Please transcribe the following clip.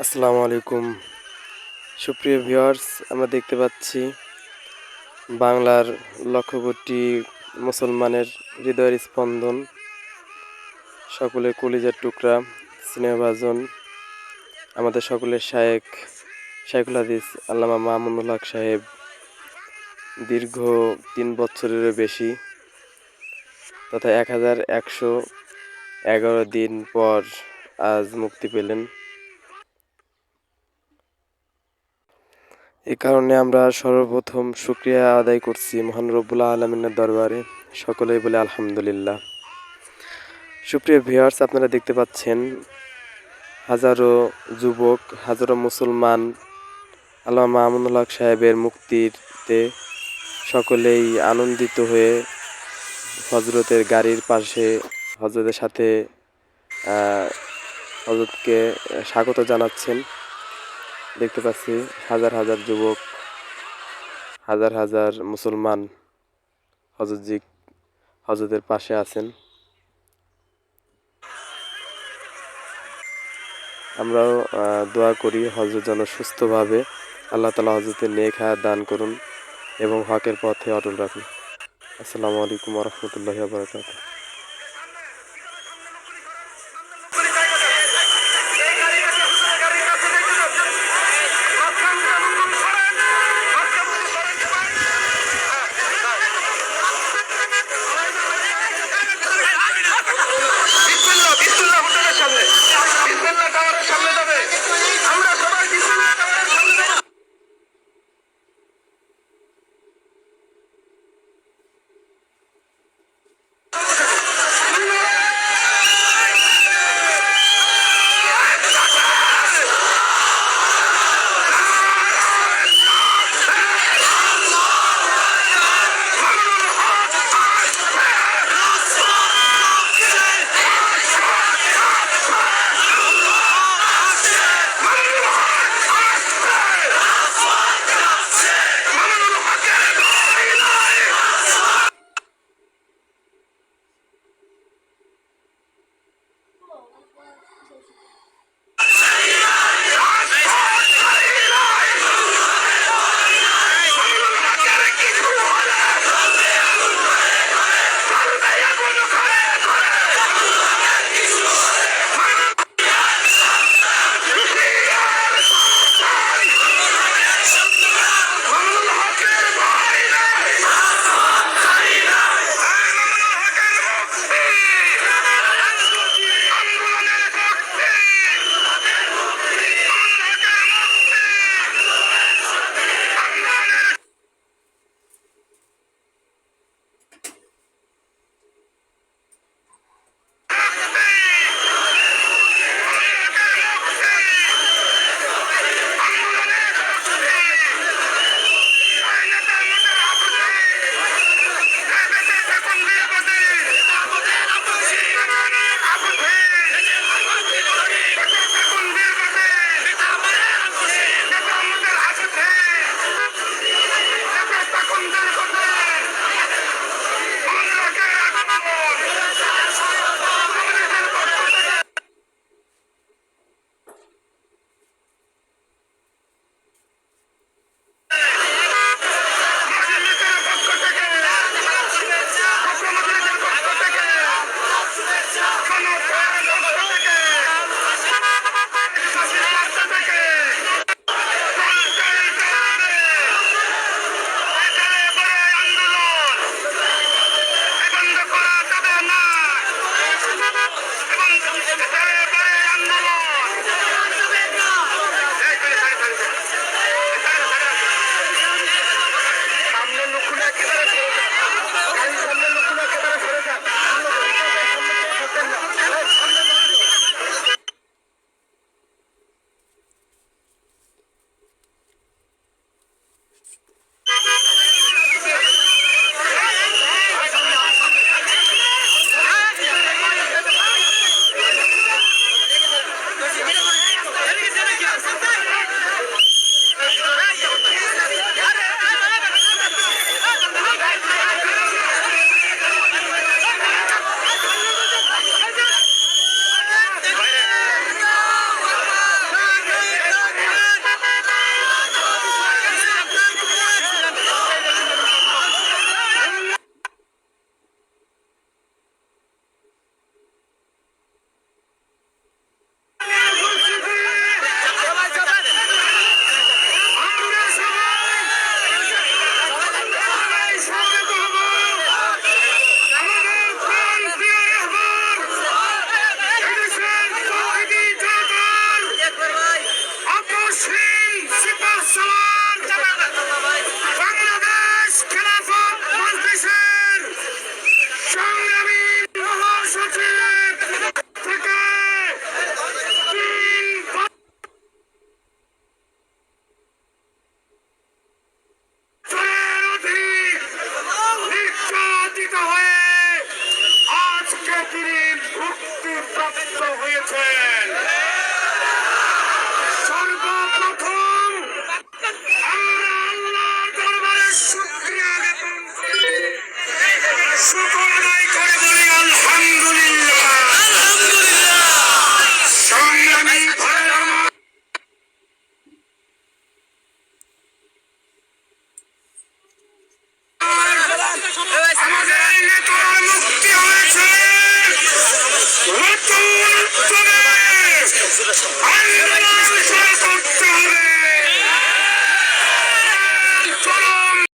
আসসালামু আলাইকুম। সুপ্রিয় ভিউয়ার্স, আমরা দেখতে পাচ্ছি বাংলার লক্ষ কোটি মুসলমানের হৃদয়ের স্পন্দন, সকলে কলিজার টুকরা, স্নেহভাজন, আমাদের সকলের শায়েক শাইখুল হাদিস, আল্লামা মামুনুল হক সাহেব, দীর্ঘ তিন বছরেরও বেশি তথা এক হাজার একশো এগারো দিন পর আজ মুক্তি পেলেন। এ কারণে আমরা সর্বপ্রথম শুক্রিয়া আদায় করছি মহান রব্বুল্লাহ আলমিনের দরবারে। সকলেই বলে আলহামদুলিল্লাহ। সুপ্রিয় ভিউয়ার্স, আপনারা দেখতে পাচ্ছেন হাজারো যুবক, হাজারো মুসলমান আল্লাহ মামুনুল হক সাহেবের মুক্তিতে সকলেই আনন্দিত হয়ে হজরতের গাড়ির পাশে হজরতের সাথে হজরতকে স্বাগত জানাচ্ছেন। দেখতে পাচ্ছি হাজার হাজার যুবক, হাজার হাজার মুসলমান হজরতজি হজরতের পাশে আছেন। আমরাও দোয়া করি হজরত যেন সুস্থভাবে আল্লাহ তালা হজরতের নেক হায়াত দান করুন এবং হকের পথে অটল রাখুন। আসসালামু আলাইকুম রহমতুল্লাহ বারকাত